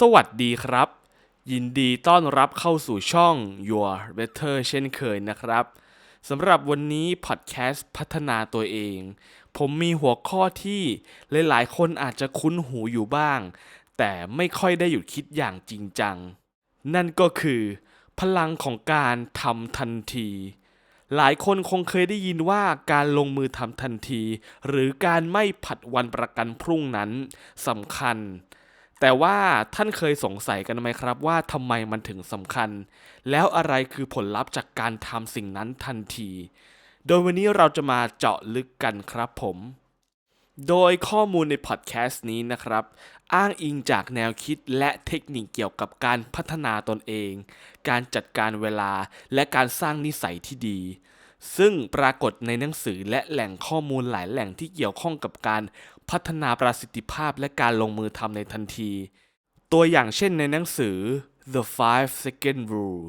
สวัสดีครับ ยินดีต้อนรับเข้าสู่ช่อง Your Better เช่นเคยนะครับสำหรับวันนี้พอดแคสต์พัฒนาตัวเอง ผมมีหัวข้อที่หลายๆ คนอาจจะคุ้นหูอยู่บ้าง แต่ไม่ค่อยได้หยุดคิดอย่างจริงจัง นั่นก็คือ พลังของการทำทันที หลายคนคงเคยได้ยินว่าการลงมือทำทันที หรือการไม่ผัดวันประกันพรุ่งนั้นสำคัญ แต่ว่าท่านเคยสงสัยกันไหมครับว่าทำไมมันถึงสำคัญ แล้วอะไรคือผลลัพธ์จากการทำสิ่งนั้นทันที โดยวันนี้เราจะมาเจาะลึกกันครับผม โดยข้อมูลในพอดแคสต์นี้นะครับ อ้างอิงจากแนวคิดและเทคนิคเกี่ยวกับการพัฒนาตนเอง การจัดการเวลาและการสร้างนิสัยที่ดี ซึ่งปรากฏในหนังสือและแหล่งข้อมูลหลายแหล่งที่เกี่ยวข้องกับการพัฒนาประสิทธิภาพและการลงมือทำในทันที ตัวอย่างเช่นในหนังสือ The Five Second Rule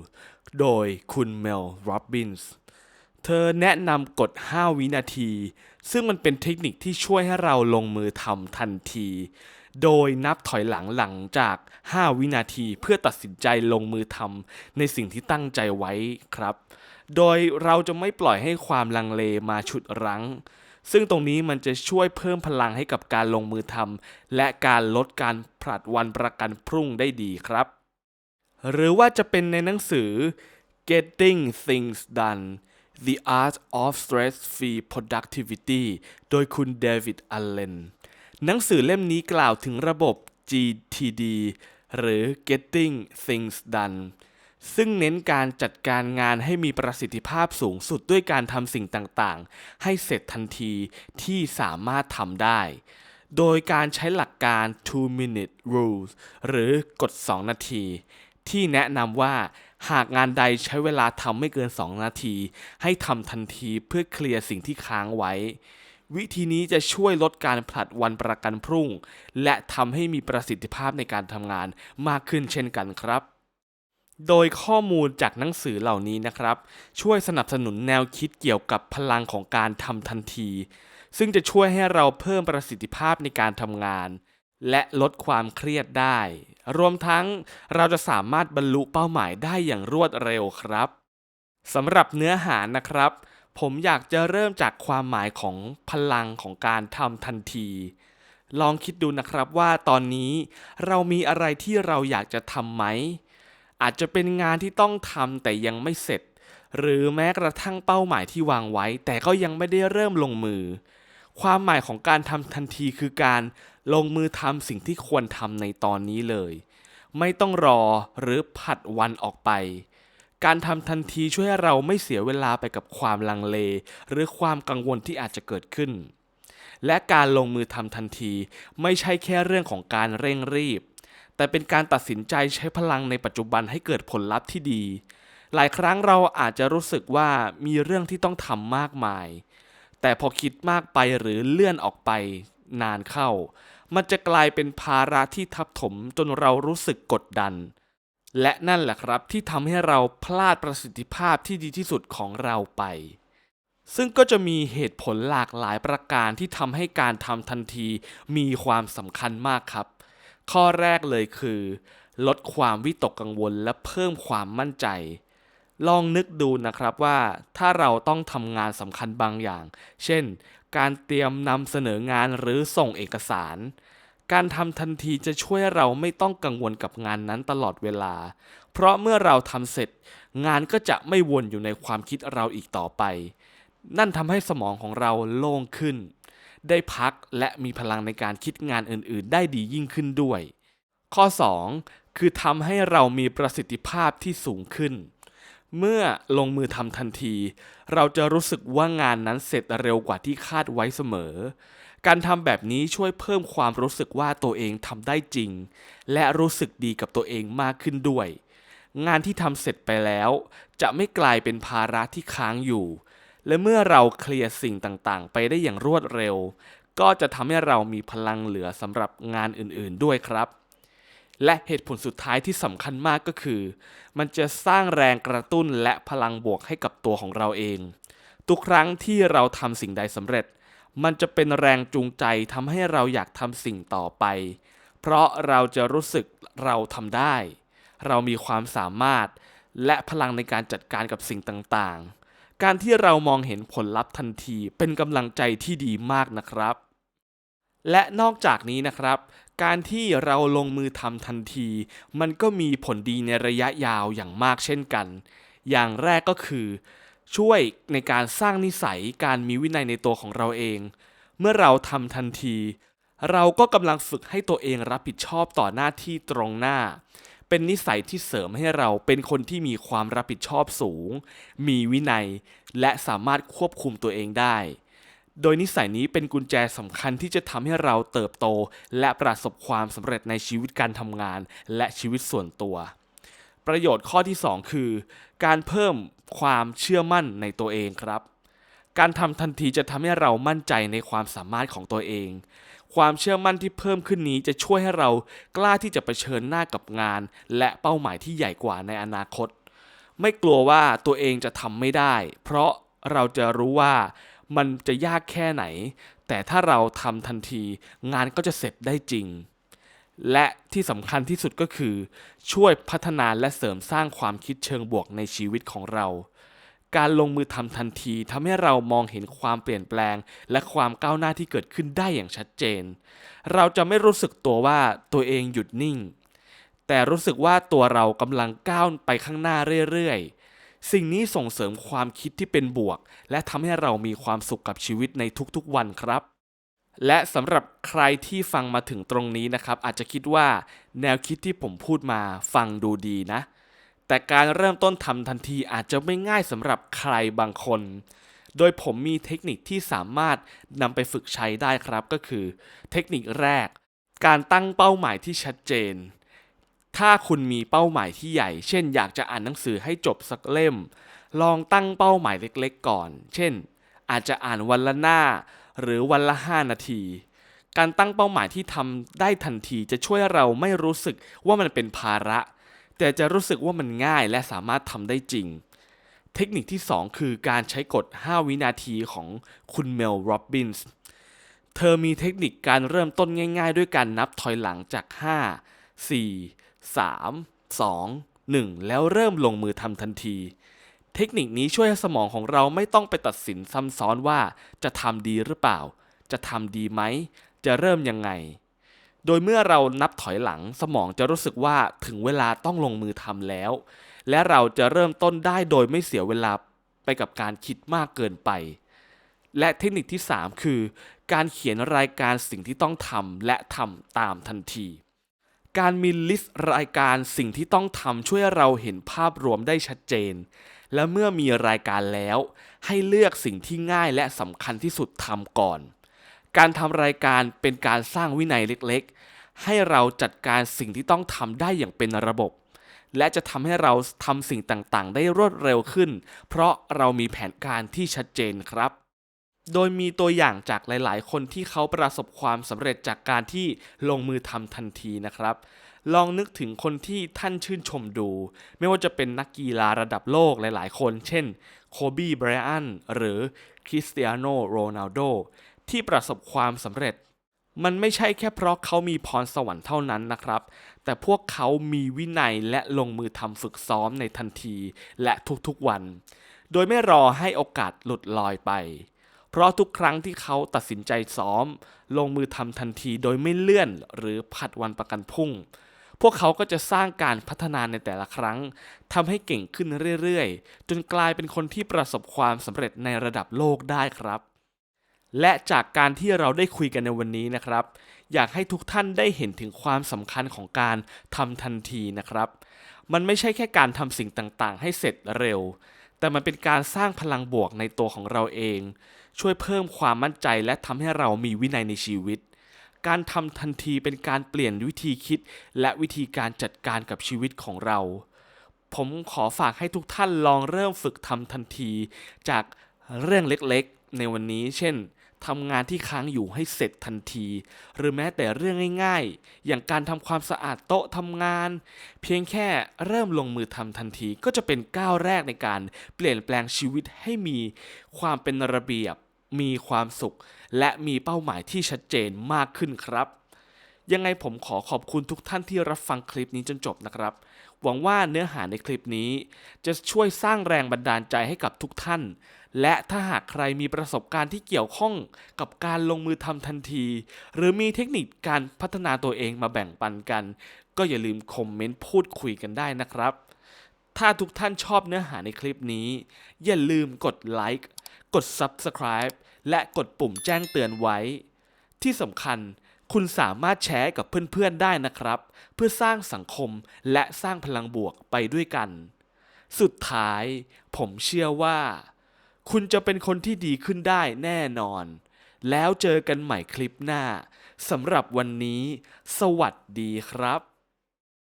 โดยคุณเมลโรบบินส์เธอแนะนำกฎ 5 วินาที ซึ่งมันเป็นเทคนิคที่ช่วยให้เราลงมือทำทันที โดยนับถอยหลังหลังจาก 5 วินาทีเพื่อตัดสินใจลงมือทำในสิ่งที่ตั้งใจไว้ครับ โดยเราจะไม่ปล่อยให้ความลังเลมาฉุดรั้ง ซึ่งตรงนี้มันจะช่วยเพิ่มพลังให้กับการลงมือทำและการลดการผลัดวันประกันพรุ่งได้ดีครับ หรือว่าจะเป็นในหนังสือ Getting Things Done The Art of Stress-Free Productivity โดยคุณเดวิด อัลเลน หนังสือเล่มนี้กล่าวถึงระบบ GTD หรือ Getting Things Done ซึ่งเน้นการจัดการงานให้มีประสิทธิภาพสูงสุดด้วยการทำสิ่งต่างๆ ให้เสร็จทันทีที่สามารถทำได้ โดยการใช้หลักการ2 minute rules หรือกฎ 2 นาที ที่แนะนำว่าหากงานใดใช้เวลาทำไม่เกิน 2 นาที ให้ทำทันทีเพื่อเคลียร์สิ่งที่ค้างไว้ วิธีนี้จะช่วยลดการผลัดวันประกันพรุ่ง และทำให้มีประสิทธิภาพในการทำงานมากขึ้นเช่นกันครับ โดยข้อมูลจากหนังสือเหล่านี้นะครับ ช่วยสนับสนุนแนวคิดเกี่ยวกับพลังของการทำทันที ซึ่งจะช่วยให้เราเพิ่มประสิทธิภาพในการทำงาน และลดความเครียดได้ รวมทั้งเราจะสามารถบรรลุเป้าหมายได้อย่างรวดเร็วครับสำหรับเนื้อหานะครับ ผมอยากจะเริ่มจากความหมายของพลังของการทำทันที ลองคิดดูนะครับว่าตอนนี้เรามีอะไรที่เราอยากจะทำไหม อาจจะเป็นงานที่ต้องทำแต่ยังไม่เสร็จ หรือแม้กระทั่งเป้าหมายที่วางไว้ แต่ก็ยังไม่ได้เริ่มลงมือ ความหมายของการทำทันทีคือการลงมือทำสิ่งที่ควรทำในตอนนี้เลย ไม่ต้องรอหรือผัดวันออกไป การทำทันทีช่วยให้เราไม่เสียเวลาไปกับความลังเล หรือความกังวลที่อาจจะเกิดขึ้น และการลงมือทำทันที ไม่ใช่แค่เรื่องของการเร่งรีบ แต่เป็นการตัดสินใจใช้พลังในปัจจุบันให้เกิดผลลัพธ์ที่ดี หลายครั้งเราอาจจะรู้สึกว่ามีเรื่องที่ต้องทำมากมาย แต่พอคิดมากไปหรือเลื่อนออกไปนานเข้า มันจะกลายเป็นภาระที่ทับถมจนเรารู้สึกกดดัน และนั่นแหละครับที่ทำให้เราพลาดประสิทธิภาพที่ดีที่สุดของเราไป ซึ่งก็จะมีเหตุผลหลากหลายประการที่ทำให้การทำทันทีมีความสำคัญมากครับ ข้อแรกเลยคือ ลดความวิตกกังวลและเพิ่มความมั่นใจ ลองนึกดูนะครับว่าถ้าเราต้องทำงานสำคัญบางอย่าง เช่น การเตรียมนำเสนองานหรือส่งเอกสาร การทำทันทีจะช่วยเราไม่ต้องกังวลกับงานนั้นตลอดเวลา เพราะเมื่อเราทำเสร็จ งานก็จะไม่วนอยู่ในความคิดเราอีกต่อไป นั่นทำให้สมองของเราโล่งขึ้น ได้พักและมีพลังในการคิดงานอื่นๆ ได้ดียิ่งขึ้นด้วย ข้อ 2 คือทำให้เรามีประสิทธิภาพที่สูงขึ้น เมื่อลงมือทำทันที เราจะรู้สึกว่างานนั้นเสร็จเร็วกว่าที่คาดไว้เสมอ การทำแบบนี้ช่วยเพิ่มความรู้สึกว่าตัวเองทำได้จริง และรู้สึกดีกับตัวเองมากขึ้นด้วย งานที่ทำเสร็จไปแล้ว จะไม่กลายเป็นภาระที่ค้างอยู่ และเมื่อเราเคลียร์สิ่งต่างๆ ไปได้อย่างรวดเร็ว ก็จะทำให้เรามีพลังเหลือสำหรับงานอื่นๆด้วยครับ และเหตุผลสุดท้ายที่สำคัญมากก็คือ มันจะสร้างแรงกระตุ้นและพลังบวกให้กับตัวของเราเอง ทุกครั้งที่เราทำสิ่งใดสำเร็จ มันจะเป็นแรงจูงใจทำให้เราอยากทำสิ่งต่อไป เพราะเราจะรู้สึกเราทำได้ เรามีความสามารถและพลังในการจัดการกับสิ่งต่างๆ การที่เรามองเห็นผลลัพธ์ทันทีเป็นกำลังใจที่ดีมากนะครับ และนอกจากนี้นะครับ การที่เราลงมือทำทันที มันก็มีผลดีในระยะยาวอย่างมากเช่นกัน อย่างแรกก็คือ ช่วยในการสร้างนิสัยการมีวินัยในตัวของเราเอง เมื่อเราทำทันที เราก็กำลังฝึกให้ตัวเองรับผิดชอบต่อหน้าที่ตรงหน้า เป็นนิสัยที่เสริมให้เราเป็นคนที่มีความรับผิดชอบสูง มีวินัย และสามารถควบคุมตัวเองได้ โดยนิสัยนี้เป็นกุญแจสำคัญที่จะทำให้เราเติบโต และประสบความสำเร็จในชีวิตการทำงาน และชีวิตส่วนตัว ประโยชน์ข้อที่ 2 คือ การเพิ่มความเชื่อมั่นในตัวเองครับ การทำทันทีจะทำให้เรามั่นใจในความสามารถของตัวเอง ความเชื่อมั่นที่เพิ่มขึ้นนี้จะช่วยให้เรากล้าที่จะเผชิญหน้ากับงาน และเป้าหมายที่ใหญ่กว่าในอนาคต ไม่กลัวว่าตัวเองจะทำไม่ได้ เพราะเราจะรู้ว่ามันจะยากแค่ไหน แต่ถ้าเราทำทันที งานก็จะเสร็จได้จริง และที่สำคัญที่สุดก็คือ ช่วยพัฒนาและเสริมสร้างความคิดเชิงบวกในชีวิตของเรา การลงมือทำทันทีทำให้เรามองเห็นความเปลี่ยนแปลง และความก้าวหน้าที่เกิดขึ้นได้อย่างชัดเจน เราจะไม่รู้สึกตัวว่าตัวเองหยุดนิ่ง แต่รู้สึกว่าตัวเรากำลังก้าวไปข้างหน้าเรื่อยๆ สิ่งนี้ส่งเสริมความคิดที่เป็นบวก และทำให้เรามีความสุขกับชีวิตในทุกๆวันครับและสำหรับใครที่ฟังมาถึงตรงนี้นะครับ อาจจะคิดว่าแนวคิดที่ผมพูดมาฟังดูดีนะ แต่การเริ่มต้นทำทันทีอาจจะไม่ง่ายสำหรับใครบางคน โดยผมมีเทคนิคที่สามารถนำไปฝึกใช้ได้ครับก็คือ เทคนิคแรก การตั้งเป้าหมายที่ชัดเจน ถ้าคุณมีเป้าหมายที่ใหญ่ เช่น อยากจะอ่านหนังสือให้จบสักเล่ม ลองตั้งเป้าหมายเล็กๆ ก่อน เช่น อาจจะอ่านวันละหน้า หรือวันละ 5 นาทีการตั้งเป้าหมายที่ทำได้ทันทีจะช่วยเราไม่รู้สึกว่ามันเป็นภาระ แต่จะรู้สึกว่ามันง่ายและสามารถทำได้จริง เทคนิคที่ 2 คือการใช้กฎ 5 วินาทีของคุณเมลโรบบินส์เธอมีเทคนิคการเริ่มต้นง่าย ๆ ด้วยการนับถอยหลังจาก 5 4 3 2 1 แล้วเริ่มลงมือทำทันที เทคนิคนี้ช่วยให้สมองของเราไม่ต้องไปตัดสินซ้ำซ้อนว่าจะทำดีหรือเปล่า จะทำดีไหม จะเริ่มยังไง โดยเมื่อเรานับถอยหลังสมองจะรู้สึกว่าถึงเวลาต้องลงมือทำแล้ว และเราจะเริ่มต้นได้โดยไม่เสียเวลาไปกับการคิดมากเกินไป และเทคนิคที่ 3 คือ การเขียนรายการสิ่งที่ต้องทำและทำตามทันที การมีลิสต์รายการสิ่งที่ต้องทำช่วยเราเห็นภาพรวมได้ชัดเจน และเมื่อมีรายการแล้ว ให้เลือกสิ่งที่ง่ายและสำคัญที่สุดทำก่อน การทำรายการเป็นการสร้างวินัยเล็กๆ ให้เราจัดการสิ่งที่ต้องทำได้อย่างเป็นระบบ และจะทำให้เราทำสิ่งต่างๆ ได้รวดเร็วขึ้น เพราะเรามีแผนการที่ชัดเจนครับ โดยมีตัวอย่างจากหลายๆ คนที่เขาประสบความสำเร็จจากการที่ลงมือทำทันทีนะครับลองนึกถึงคนที่ท่านชื่นชมดู ไม่ว่าจะเป็นนักกีฬาระดับโลกหลาย ๆ คน เช่น โคบีไบรอัน หรือคริสเตียโนโรนัลโด ที่ประสบความสำเร็จ มันไม่ใช่แค่เพราะเขามีพรสวรรค์เท่านั้นนะครับ แต่พวกเขามีวินัยและลงมือทำฝึกซ้อมในทันทีและทุกๆวัน โดยไม่รอให้โอกาสหลุดลอยไป เพราะทุกครั้งที่เขาตัดสินใจซ้อม ลงมือทำทันทีโดยไม่เลื่อนหรือผัดวันประกันพรุ่งพวกเขาก็จะสร้างการพัฒนาในแต่ละครั้งทำให้เก่งขึ้นเรื่อยๆ จนกลายเป็นคนที่ประสบความสำเร็จในระดับโลกได้ครับ และจากการที่เราได้คุยกันในวันนี้นะครับ อยากให้ทุกท่านได้เห็นถึงความสำคัญของการทำทันทีนะครับ มันไม่ใช่แค่การทำสิ่งต่างๆ ให้เสร็จเร็ว แต่มันเป็นการสร้างพลังบวกในตัวของเราเอง ช่วยเพิ่มความมั่นใจและทำให้เรามีวินัยในชีวิต การทำทันทีเป็นการเปลี่ยนวิธีคิด และวิธีการจัดการกับชีวิตของเรา ผมขอฝากให้ทุกท่านลองเริ่มฝึกทำทันที จากเรื่องเล็กๆ ในวันนี้ เช่น ทำงานที่ค้างอยู่ให้เสร็จทันที หรือแม้แต่เรื่องง่ายๆ อย่างการทำความสะอาดโต๊ะทำงาน เพียงแค่เริ่มลงมือทำทันทีก็จะเป็นก้าวแรกในการเปลี่ยนแปลงชีวิตให้มีความเป็นระเบียบ มีความสุข และมีเป้าหมายที่ชัดเจนมากขึ้นครับ ยังไงผมขอขอบคุณทุกท่านที่รับฟังคลิปนี้จนจบนะครับ หวังว่าเนื้อหาในคลิปนี้ จะช่วยสร้างแรงบันดาลใจให้กับทุกท่าน และถ้าหากใครมีประสบการณ์ที่เกี่ยวข้องกับการลงมือทำทันที หรือมีเทคนิคการพัฒนาตัวเองมาแบ่งปันกัน ก็อย่าลืมคอมเมนต์พูดคุยกันได้นะครับ ถ้าทุกท่านชอบเนื้อหาในคลิปนี้ อย่าลืมกดไลค์กด Subscribe และกดปุ่มแจ้งเตือนไว้ ที่สำคัญ คุณสามารถแชร์กับเพื่อนๆได้นะครับ เพื่อสร้างสังคมและสร้างพลังบวกไปด้วยกัน สุดท้าย ผมเชื่อว่า คุณจะเป็นคนที่ดีขึ้นได้แน่นอน แล้วเจอกันใหม่คลิปหน้าสำหรับวันนี้ สวัสดีครับ